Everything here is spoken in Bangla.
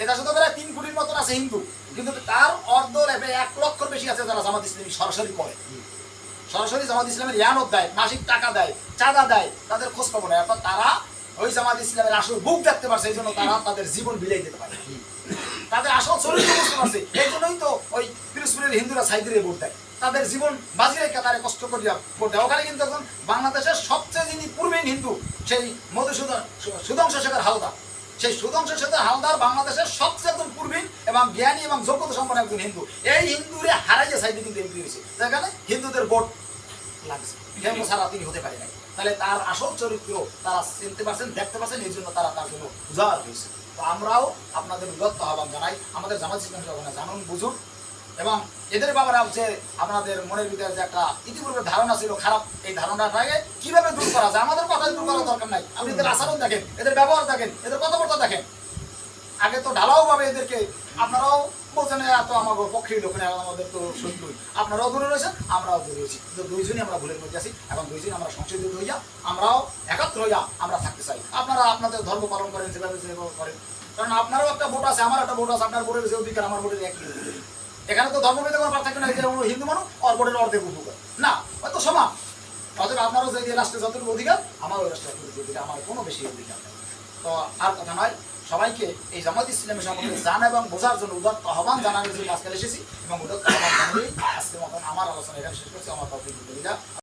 এটা শুধু প্রায় তিন কোটির মতন আছে হিন্দু, কিন্তু তার অর্ধ লেভে এক লক্ষর বেশি আছে যারা জামাত ইসলামী সরাসরি করে। সরাসরি জামাত ইসলামের ইয়ানত দেয়, মাসিক টাকা দেয়, চাঁদা দেয়, তাদের খোঁজ খবর নেয়। অর্থাৎ তারা ওই জামাত ইসলামের আসল বুক দেখতে পারছে, এই জন্য তারা তাদের জীবন বিলাই দিতে পারে। তাদের আসল চরিত্র বুঝতে পারছে, এই জন্যই তো ওই পিরোজপুরের হিন্দুরা সাইদিরে ভোট দেয়। তাদের জীবন বাজি রেখে তারা কষ্ট করিয়া ভোট দেয়। ওখানে কিন্তু এখন বাংলাদেশের সবচেয়ে যিনি পূর্বীন হিন্দু, সেই মধুসূদন সু- সুধাংশু শেখর হালদার সেই সুধাংশু শেখর হালদার বাংলাদেশের সবচেয়ে পূর্বীন এবং জ্ঞানী এবং যোগ্যতা সম্পন্ন একজন হিন্দু। এই হিন্দুরে হারাইয়ে সাইডে কিন্তু এমপি হয়েছে। সেখানে হিন্দুদের ভোট লাগছে। কেন সারা তিনি হতে পারে নাই? তাহলে তার আসল চরিত্র তারা চিনতে পারছেন, দেখতে পাচ্ছেন এই জন্য তারা তার জন্য উজাড় হয়েছে। তো আমরাও আপনাদের বিরক্ত আহ্বান জানাই। আমাদের জামাত জানুন, বুঝুন। এবং এদের ব্যাপারে যে আপনাদের মনের ভিতরে যে একটা ইতিপূর্বে ধারণা ছিল খারাপ, এই ধারণাটাকে কীভাবে দূর করা যায়? আমাদের কথা দূর করার দরকার নাই। আপনি এদের আচরণ দেখেন, এদের ব্যবহার দেখেন, এদের কথাবার্তা দেখেন। আগে তো ঢালাও ভাবে এদেরকে, আপনারাও বলছেন এত আমার পক্ষের লোক আমাদের তো শত্রু। আপনারাও দূরে রয়েছেন, আমরাও দূরে রয়েছি। কিন্তু দুইজনই আমরা ভুলের মধ্যে আছি এবং দুইজনই আমরা সংশোধিত হইয়া, আমরাও একাত্র হইয়া আমরা থাকতে চাই। আপনারা আপনাদের ধর্ম পালন করেন, যেভাবে যেভাবে করেন। কারণ আপনারও একটা ভোট আছে, আমার একটা ভোট আছে, আপনার ভোটের যে অধিকার, আমার ভোটের একই। এখানে তো ধর্মভেদে কোনো পার্থক্য নাই যে হিন্দু মানুষ, ওর ভোটের অর্ধেক উপকার। না হয়তো সমান। অথচ আপনারও যে রাষ্ট্রের যতটুকু অধিকার, আমারও রাষ্ট্রের যতটুকু অধিকার, আমার কোনো বেশি অধিকার নেই। তো আর কথা নয়, সবাইকে এই জামাত ইসলামের সম্পর্কে জান এবং বোঝার জন্য উদাত্ত আহ্বান জানানোর জন্য আজকে এসেছি এবং উদাত্ত আহ্বান জানিয়ে আজকের মতন আমার আলোচনা এখানে শেষ করছি। আমার তফিক